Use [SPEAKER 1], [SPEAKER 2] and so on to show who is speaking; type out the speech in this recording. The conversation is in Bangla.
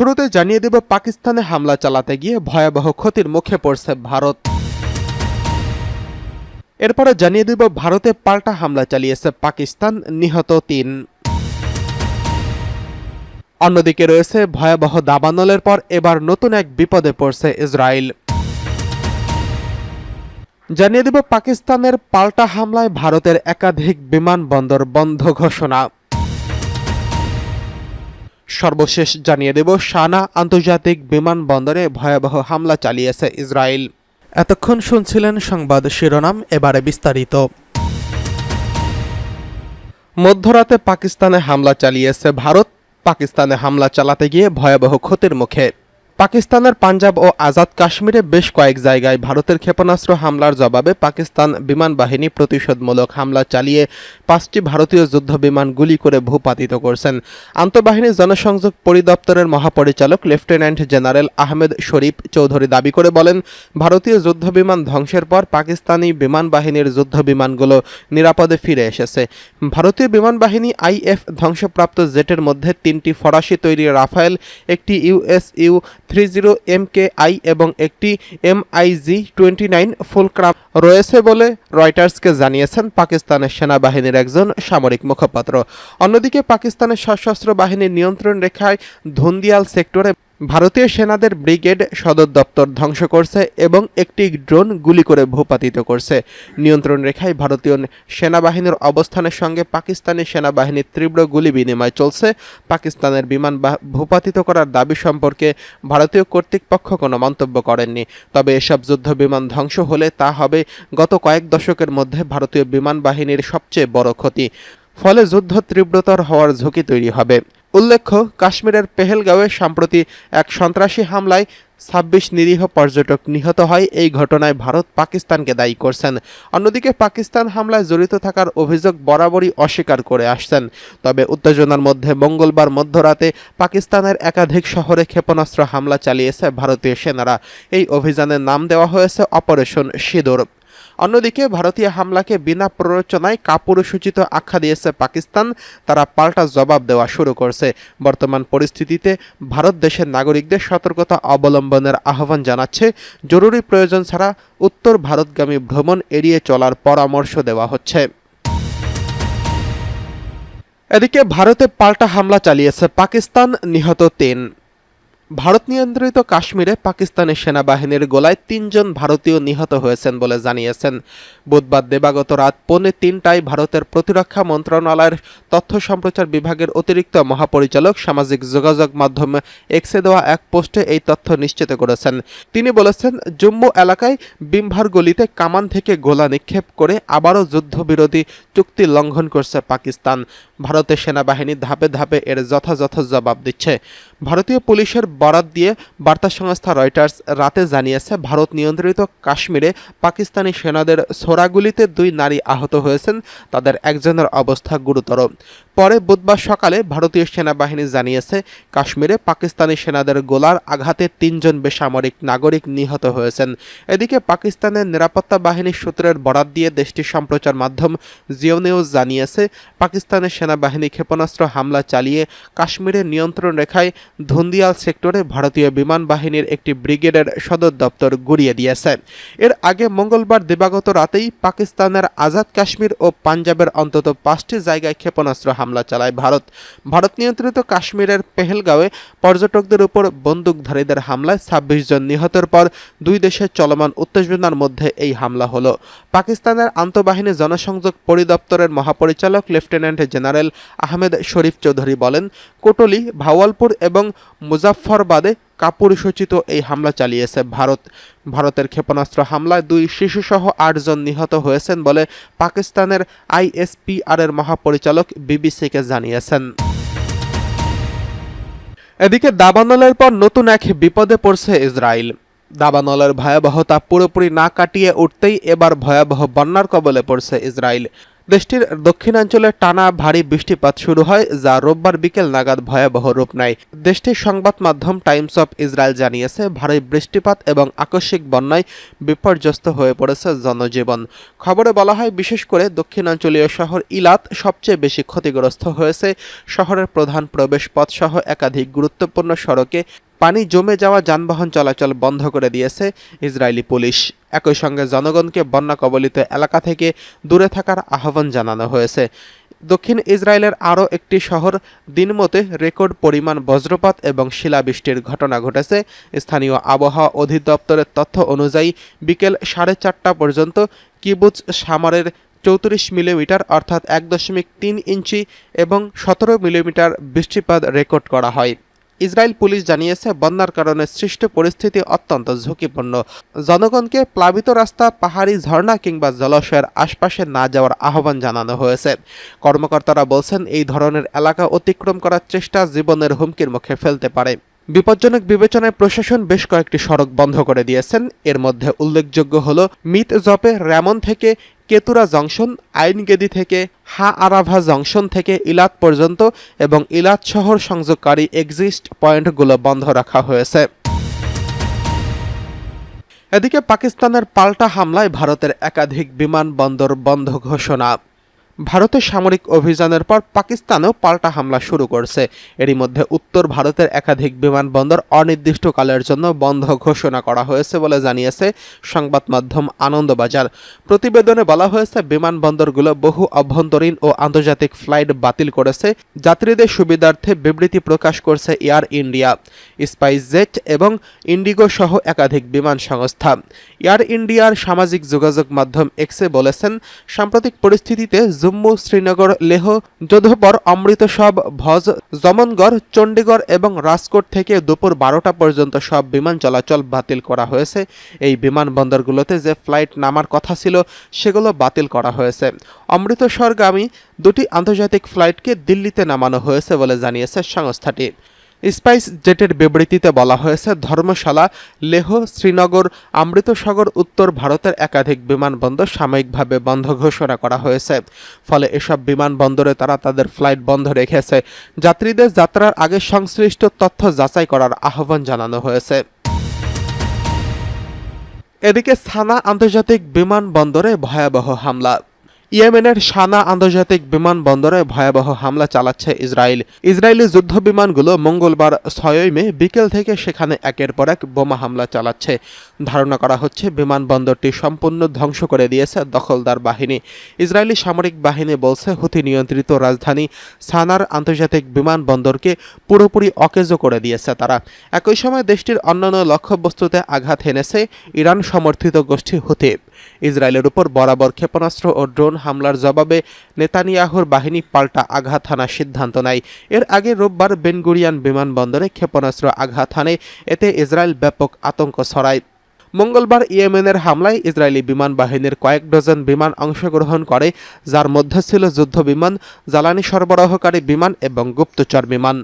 [SPEAKER 1] শুরুতে জানিয়ে দেব, পাকিস্তানে হামলা চালাতে গিয়ে ভয়াবহ ক্ষতির মুখে পড়ছে ভারত। এরপরে জানিয়ে দেব, ভারতে পাল্টা হামলা চালিয়েছে পাকিস্তান, নিহত তিন। অন্যদিকে রয়েছে ভয়াবহ দাবানলের পর এবার নতুন এক বিপদে পড়ছে ইসরায়েল। জানিয়ে দেব, পাকিস্তানের পাল্টা হামলায় ভারতের একাধিক বিমানবন্দর বন্ধ ঘোষণা। সর্বশেষ জানিয়ে দেব সানা আন্তর্জাতিক বিমানবন্দরে ভয়াবহ হামলা চালিয়েছে ইসরায়েল। এতক্ষণ শুনছিলেন সংবাদ শিরোনাম এবারে বিস্তারিত। মধ্যরাতে পাকিস্তানে হামলা চালিয়েছে ভারত। পাকিস্তানে হামলা চালাতে গিয়ে ভয়াবহ ক্ষতির মুখে। পাকিস্তানের পাঞ্জাব ও আজাদ কাশ্মীরে বেশ কয়েক জায়গায় ভারতের ক্ষেপণাস্ত্র হামলার জবাবে পাকিস্তান বিমান বাহিনী প্রতিশোধমূলক হামলা চালিয়ে পাঁচটি ভারতীয় যুদ্ধ বিমান গুলি করে ভূপাতিত করছেন। আন্তঃবাহিনী জনসংযোগ পরিদপ্তরের মহাপরিচালক লেফটেন্যান্ট জেনারেল আহমেদ শরীফ চৌধুরী দাবি করে বলেন, ভারতীয় যুদ্ধ বিমান ধ্বংসের পর পাকিস্তানি বিমান বাহিনীর যুদ্ধ বিমানগুলো নিরাপদে ফিরে এসেছে। ভারতীয় বিমান বাহিনী আইএফ ধ্বংসপ্রাপ্ত জেটের মধ্যে তিনটি ফরাসি তৈরি রাফায়েল, একটি US U three zero M K I এবং একটি M I G twenty nine ফুলক্রাফ্ট রয়েছে বলে রয়টার্সকে জানিয়েছেন পাকিস্তানের সেনাবাহিনীর একজন সামরিক মুখপাত্র। অন্যদিকে পাকিস্তানের সশস্ত্র বাহিনীর নিয়ন্ত্রণ রেখায় ধুন্দিয়াল সেক্টরে ভারতীয় সেনাদের ব্রিগেড সদর দপ্তর ধ্বংস করছে এবং একটি ড্রোন গুলি করে ভূপাতিত করছে। নিয়ন্ত্রণ রেখায় ভারতীয় সেনাবাহিনীর অবস্থানের সঙ্গে পাকিস্তানি সেনাবাহিনীর তীব্র গুলি বিনিময় চলছে। পাকিস্তানের বিমান ভূপাতিত করার দাবি সম্পর্কে ভারতীয় কর্তৃপক্ষ কোনো মন্তব্য করেননি। তবে এসব যুদ্ধ বিমান ধ্বংস হলে তা হবে গত কয়েক দশকের মধ্যে ভারতীয় বিমান বাহিনীর সবচেয়ে বড় ক্ষতি। ফলে যুদ্ধ তীব্রতর হওয়ার ঝুঁকি তৈরি হবে। উল্লেখ্য, কাশ্মীরের পেহেলগাঁওয়ে সম্প্রতি এক সন্ত্রাসী হামলায় ছাব্বিশ নিরীহ পর্যটক নিহত হয়। এই ঘটনায় ভারত পাকিস্তানকে দায়ী করছেন। অন্যদিকে পাকিস্তান হামলায় জড়িত থাকার অভিযোগ বরাবরই অস্বীকার করে আসছেন। তবে উত্তেজনার মধ্যে মঙ্গলবার মধ্যরাতে পাকিস্তানের একাধিক শহরে ক্ষেপণাস্ত্র হামলা চালিয়েছে ভারতীয় সেনারা। এই অভিযানের নাম দেওয়া হয়েছে অপারেশন সিঁদুর। অন্যদিকে ভারতীয় হামলাকে বিনা প্ররোচনায় কাপুরুষোচিত আখ্যা দিয়েছে পাকিস্তান। তারা পাল্টা জবাব দেওয়া শুরু করছে। বর্তমান পরিস্থিতিতে ভারত দেশের নাগরিকদের সতর্কতা অবলম্বনের আহ্বান জানাচ্ছে। জরুরি প্রয়োজন ছাড়া উত্তর ভারতগামী ভ্রমণ এড়িয়ে চলার পরামর্শ দেওয়া হচ্ছে। এদিকে ভারতে পাল্টা হামলা চালিয়েছে পাকিস্তান, নিহত তিন। ভারত নিয়ন্ত্রিত কাশ্মীরে পাকিস্তানের সেনাবাহিনীর গোলায় তিনজন ভারতীয় নিহত হয়েছেন বলে জানিয়েছেন। বুধবার দেবাগত রাত পৌনে তিনটায় ভারতের প্রতিরক্ষা মন্ত্রণালয়ের তথ্য সম্প্রচার বিভাগের অতিরিক্ত মহাপরিচালক সামাজিক যোগাযোগ মাধ্যমে এক্সে দেওয়া এক পোস্টে এই তথ্য নিশ্চিত করেছেন। তিনি বলেছেন, জম্মু এলাকায় বিম্ভার গলিতে কামান থেকে গোলা নিক্ষেপ করে আবারও যুদ্ধবিরোধী চুক্তি লঙ্ঘন করছে পাকিস্তান। ভারতের সেনাবাহিনী ধাপে ধাপে এর যথাযথ জবাব দিচ্ছে। ভারতীয় পুলিশের বরাত দিয়ে বার্তা সংস্থা রয়টার্স রাতে জানিয়েছে, ভারত নিয়ন্ত্রিত কাশ্মীরে পাকিস্তানি সেনাদের ছোড়াগুলিতে দুই নারী আহত হয়েছেন, তাদের একজনের অবস্থা গুরুতর। পরে বুধবার সকালে ভারতীয় সেনাবাহিনী জানিয়েছে, কাশ্মীরে পাকিস্তানি সেনাদের গোলার আঘাতে তিনজন বেসামরিক নাগরিক নিহত হয়েছেন। এদিকে পাকিস্তানের নিরাপত্তা বাহিনীর সূত্রের বরাত দিয়ে দেশটির সম্প্রচার মাধ্যম জিও নিউজ জানিয়েছে, পাকিস্তানের সেনাবাহিনী ক্ষেপণাস্ত্র হামলা চালিয়ে কাশ্মীরের নিয়ন্ত্রণ রেখায় ধুন্দিয়াল সেক্টরে ভারতীয় বিমান বাহিনীর একটি ব্রিগেডের সদর দপ্তর গুড়িয়ে দিয়েছে। এর আগে মঙ্গলবার দিবাগত রাতেই পাকিস্তানের আজাদ কাশ্মীর ও পাঞ্জাবের অন্তত পাঁচটি জায়গায় ক্ষেপণাস্ত্র হামলা চালায় ভারত। ভারত নিয়ন্ত্রিত কাশ্মীরের পেহেলগাঁওয়ে পর্যটকদের উপর বন্দুকধারীদের হামলায় ছাব্বিশ জন নিহতের পর দুই দেশের চলমান উত্তেজনার মধ্যে এই হামলা হলো। পাকিস্তানের আন্তঃবাহিনী জনসংযোগ পরিদপ্তরের মহাপরিচালক লেফটেন্যান্ট জেনারেল আহমেদ শরীফ চৌধুরী বলেন কোটলি, ভাওয়ালপুর এবং মুজাফফরবাদে কাপুরুষোচিত এই হামলা চালিয়েছে ভারত। ভারতের ক্ষেপণাস্ত্র হামলায় দুই শিশুসহ আটজন নিহত হয়েছেন বলে পাকিস্তানের আইএসপিআর এর মহাপরিচালক বিবিসিকে জানিয়েছেন। এদিকে দাবানলের পর নতুন এক বিপদে পড়ছে ইসরায়েল। দাবানলের ভয়াবহতা পুরোপুরি না কাটিয়ে উঠতেই এবার ভয়াবহ বন্যার কবলে পড়ছে ইসরায়েল। দেশটির দক্ষিণাঞ্চলে টানা ভারী বৃষ্টিপাত শুরু হয়, যা রোববার বিকেল নাগাদ ভয়াবহ রূপ নেয়। দেশটির সংবাদ মাধ্যম টাইমস অফ ইসরায়েল জানিয়েছে, ভারী বৃষ্টিপাত এবং আকস্মিক বন্যায় বিপর্যস্ত হয়ে পড়েছে জনজীবন। খবরে বলা হয়, বিশেষ করে দক্ষিণাঞ্চলীয় শহর ইলাত সবচেয়ে বেশি ক্ষতিগ্রস্ত হয়েছে। শহরের প্রধান প্রবেশপথ সহ একাধিক গুরুত্বপূর্ণ সড়কে পানি জমে যাওয়া যানবাহন চলাচল বন্ধ করে দিয়েছে ইসরায়েলি পুলিশ। একই সঙ্গে জনগণকে বন্যা কবলিত এলাকা থেকে দূরে থাকার আহ্বান জানানো হয়েছে। দক্ষিণ ইসরায়েলের আরও একটি শহর দিনমতে রেকর্ড পরিমাণ বজ্রপাত এবং শিলাবৃষ্টির ঘটনা ঘটেছে। স্থানীয় আবহাওয়া অধিদপ্তরের তথ্য অনুযায়ী বিকেল সাড়ে চারটা পর্যন্ত কিবুজ সামারের চৌত্রিশ মিলিমিটার অর্থাৎ এক দশমিক তিন ইঞ্চি এবং সতেরো মিলিমিটার বৃষ্টিপাত রেকর্ড করা হয়। ইসরায়েল পুলিশ জানিয়েছে, বন্যার কারণে সৃষ্ট পরিস্থিতি অত্যন্ত ঝুঁকিপূর্ণ। জনগণকে প্লাবিত রাস্তা, পাহাড়ি ঝর্ণা কিংবা জলাশয়ের আশপাশে না যাওয়ার আহ্বান জানানো হয়েছে। কর্মকর্তারা বলছেন, এই ধরনের এলাকা অতিক্রম করার চেষ্টা জীবনের হুমকির মুখে ফেলতে পারে। বিপজ্জনক বিবেচনায় প্রশাসন বেশ কয়েকটি সড়ক বন্ধ করে দিয়েছেন। এর মধ্যে উল্লেখযোগ্য হল মিত জপে র্যামন থেকে কেতুরা জংশন, আইনগেদি থেকে হা আরাভা জংশন থেকে ইলাত পর্যন্ত এবং ইলাত শহর সংযোগকারী এক্সিস্ট পয়েন্টগুলো বন্ধ রাখা হয়েছে। এদিকে পাকিস্তানের পাল্টা হামলায় ভারতের একাধিক বিমানবন্দর বন্ধ ঘোষণা। ভারতের সামরিক অভিযানের পর পাকিস্তানেও পাল্টা হামলা শুরু করছে। এরই মধ্যে উত্তর ভারতের একাধিক বিমানবন্দর অনির্দিষ্টকালের জন্য বন্ধ ঘোষণা করা হয়েছে বলে জানিয়েছে সংবাদ মাধ্যম আনন্দবাজার। প্রতিবেদনে বলা হয়েছে, বিমানবন্দরগুলো বহু অভ্যন্তরীণ ও আন্তর্জাতিক ফ্লাইট বাতিল করেছে। যাত্রীদের সুবিধার্থে বিবৃতি প্রকাশ করছে এয়ার ইন্ডিয়া। স্পাইস জেট এবং ইন্ডিগো সহ একাধিক বিমান সংস্থা। এয়ার ইন্ডিয়ার সামাজিক যোগাযোগ মাধ্যম এক্সে বলেছেন, সাম্প্রতিক পরিস্থিতিতে জম্মু, শ্রীনগর, লেহ যোধপুর অমৃতসর ভজ জমনগড় চণ্ডীগড় এবং রাজকোট থেকে দুপুর বারোটা পর্যন্ত সব বিমান চলাচল বাতিল করা হয়েছে। এই বিমানবন্দরগুলোতে যে ফ্লাইট নামার কথা ছিল, সেগুলো বাতিল করা হয়েছে। অমৃতসরগামী দুটি আন্তর্জাতিক ফ্লাইটকে দিল্লিতে নামানো হয়েছে বলে জানিয়েছে সংস্থাটি। স্পাইস জেটের বিবৃতিতে বলা হয়েছে, ধর্মশালা, লেহ, শ্রীনগর, অমৃতসাগর, উত্তর ভারতের একাধিক বিমানবন্দর সাময়িকভাবে বন্ধ ঘোষণা করা হয়েছে। ফলে এসব বিমানবন্দরে তারা তাদের ফ্লাইট বন্ধ রেখেছে। যাত্রীদের যাত্রার আগে সংশ্লিষ্ট তথ্য যাচাই করার আহ্বান জানানো হয়েছে। এদিকে সানা আন্তর্জাতিক বিমানবন্দরে ভয়াবহ হামলা। ইয়েমেনের সানা আন্তর্জাতিক বিমানবন্দরে ভয়াবহ হামলা চালাচ্ছে ইসরায়েল। ইসরায়েলি যুদ্ধ বিমানগুলো মঙ্গলবার ছয়ই মে বিকেল থেকে সেখানে একের পর এক বোমা হামলা চালাচ্ছে। ধারণা করা হচ্ছে, বিমানবন্দরটি সম্পূর্ণ ধ্বংস করে দিয়েছে দখলদার বাহিনী। ইসরায়েলি সামরিক বাহিনী বলছে হুতি নিয়ন্ত্রিত রাজধানী সানার আন্তর্জাতিক বিমানবন্দরকে পুরোপুরি অকেজো করে দিয়েছে তারা। একই সময় দেশটির অন্যান্য লক্ষ্যবস্তুতে আঘাত হেনেছে ইরান সমর্থিত গোষ্ঠী হুতি ইসরায়েলের উপর বরাবর ক্ষেপণাস্ত্র ও ড্রোন হামলার জবাবে নেতানিয়াহুর বাহিনী পাল্টা আঘাত হানার সিদ্ধান্ত নেয়। এর আগে রোববার বেনগুরিয়ান বিমানবন্দরে ক্ষেপণাস্ত্র আঘাত হানে, এতে ইসরায়েল ব্যাপক আতঙ্ক ছড়ায়। মঙ্গলবার ইয়েমেনের হামলায় ইসরায়েলি বিমান বাহিনীর কয়েক ডজন বিমান অংশগ্রহণ করে, যার মধ্যে ছিল যুদ্ধ বিমান জ্বালানি সরবরাহকারী বিমান এবং গুপ্তচর বিমান।